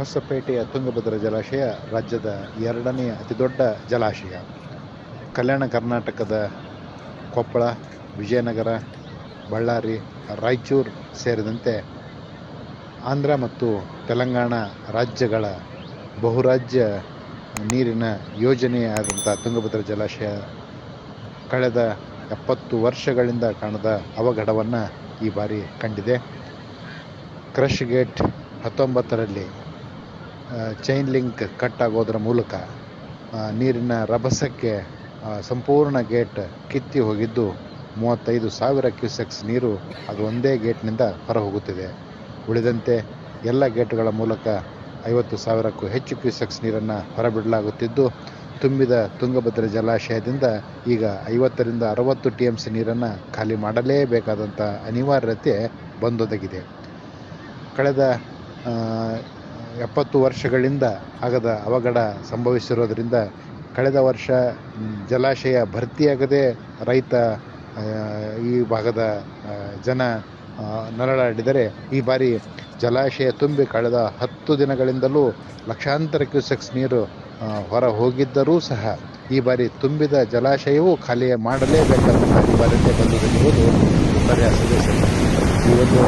ಹೊಸಪೇಟೆಯ ತುಂಗಭದ್ರಾ ಜಲಾಶಯ ರಾಜ್ಯದ ಎರಡನೆಯ ಅತಿದೊಡ್ಡ ಜಲಾಶಯ. ಕಲ್ಯಾಣ ಕರ್ನಾಟಕದ ಕೊಪ್ಪಳ, ವಿಜಯನಗರ, ಬಳ್ಳಾರಿ, ರಾಯಚೂರು ಸೇರಿದಂತೆ ಆಂಧ್ರ ಮತ್ತು ತೆಲಂಗಾಣ ರಾಜ್ಯಗಳ ಬಹುರಾಜ್ಯ ನೀರಿನ ಯೋಜನೆಯಾದಂಥ ತುಂಗಭದ್ರಾ ಜಲಾಶಯ ಕಳೆದ ಎಪ್ಪತ್ತು ವರ್ಷಗಳಿಂದ ಕಾಣದ ಅವಘಡವನ್ನು ಈ ಬಾರಿ ಕಂಡಿದೆ. ಕ್ರಶ್ ಗೇಟ್ ಹತ್ತೊಂಬತ್ತರಲ್ಲಿ ಚೈನ್ ಲಿಂಕ್ ಕಟ್ ಆಗೋದರ ಮೂಲಕ ನೀರಿನ ರಭಸಕ್ಕೆ ಸಂಪೂರ್ಣ ಗೇಟ್ ಕಿತ್ತಿ ಹೋಗಿದ್ದು ಮೂವತ್ತೈದು ಸಾವಿರ ಕ್ಯೂಸೆಕ್ಸ್ ನೀರು ಅದು ಒಂದೇ ಗೇಟ್ನಿಂದ ಹೊರ ಹೋಗುತ್ತಿದೆ ಉಳಿದಂತೆ ಎಲ್ಲ ಗೇಟ್ಗಳ ಮೂಲಕ ಐವತ್ತು ಸಾವಿರಕ್ಕೂ ಹೆಚ್ಚು ಕ್ಯೂಸೆಕ್ಸ್ ನೀರನ್ನು ಹೊರಬಿಡಲಾಗುತ್ತಿದ್ದು, ತುಂಬಿದ ತುಂಗಭದ್ರ ಜಲಾಶಯದಿಂದ ಈಗ ಐವತ್ತರಿಂದ ಅರವತ್ತು ಟಿ ಎಂ ಸಿ ನೀರನ್ನು ಖಾಲಿ ಮಾಡಲೇಬೇಕಾದಂಥ ಅನಿವಾರ್ಯತೆ ಬಂದೊದಗಿದೆ. ಕಳೆದ ಎಪ್ಪತ್ತು ವರ್ಷಗಳಿಂದ ಆಗದ ಅವಘಡ ಸಂಭವಿಸಿರೋದರಿಂದ ಕಳೆದ ವರ್ಷ ಜಲಾಶಯ ಭರ್ತಿಯಾಗದೆ ರೈತ ಈ ಭಾಗದ ಜನ ನರಳಾಡಿದರೆ ಈ ಬಾರಿ ಜಲಾಶಯ ತುಂಬಿ ಕಳೆದ ಹತ್ತು ದಿನಗಳಿಂದಲೂ ಲಕ್ಷಾಂತರ ಕ್ಯೂಸೆಕ್ಸ್ ನೀರು ಹೊರ ಹೋಗಿದ್ದರೂ ಸಹ ಈ ಬಾರಿ ತುಂಬಿದ ಜಲಾಶಯವೂ ಖಾಲಿ ಮಾಡಲೇಬೇಕಾದಂಥ ಅನಿವಾರ್ಯತೆ ಬಂದಿರುವುದು ವಿಪರ್ಯಾಸವೇ ಸರಿ. ಈ ಒಂದು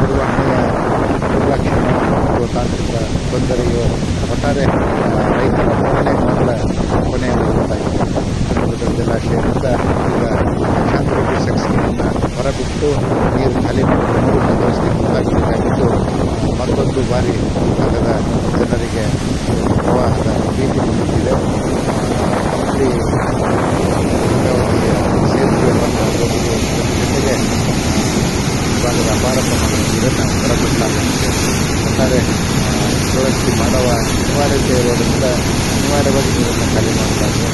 ನಿರ್ವಹಣೆಯ ತಾಂತ್ರಿಕ ತೊಂದರೆಯು ಒಟ್ಟಾರೆ ರೈತರ ಮನೆ ಮಗಳ ಕೊನೆಯಾಗುವಂತಾಗಿದೆ ತುಂಗಭದ್ರಾ ಜಲಾಶಯದಿಂದ ಈಗ ಲಕ್ಷಾಂತರ ಕ್ಯೂಸೆಕ್ಸ್ ನೀರನ್ನು ಹೊರಬಿಟ್ಟು ನೀರು ಖಾಲಿ ಮಾಡಿಕೊಂಡು ವ್ಯವಸ್ಥೆ ಮುಂದಾಗಬೇಕಾಗಿದ್ದು ಮತ್ತೊಂದು ಬಾರಿ ಭಾಗದ ಜನರಿಗೆ ಪ್ರವಾಹದ ಭೀತಿ ಬಂದಿದೆ ಅಥವಾ ಅನಿವಾರ್ಯತೆ ಇರೋದರಿಂದ ಅನಿವಾರ್ಯವಾಗಿ ನೀರನ್ನು ಖಾಲಿ ಮಾಡಬಾರ್ದು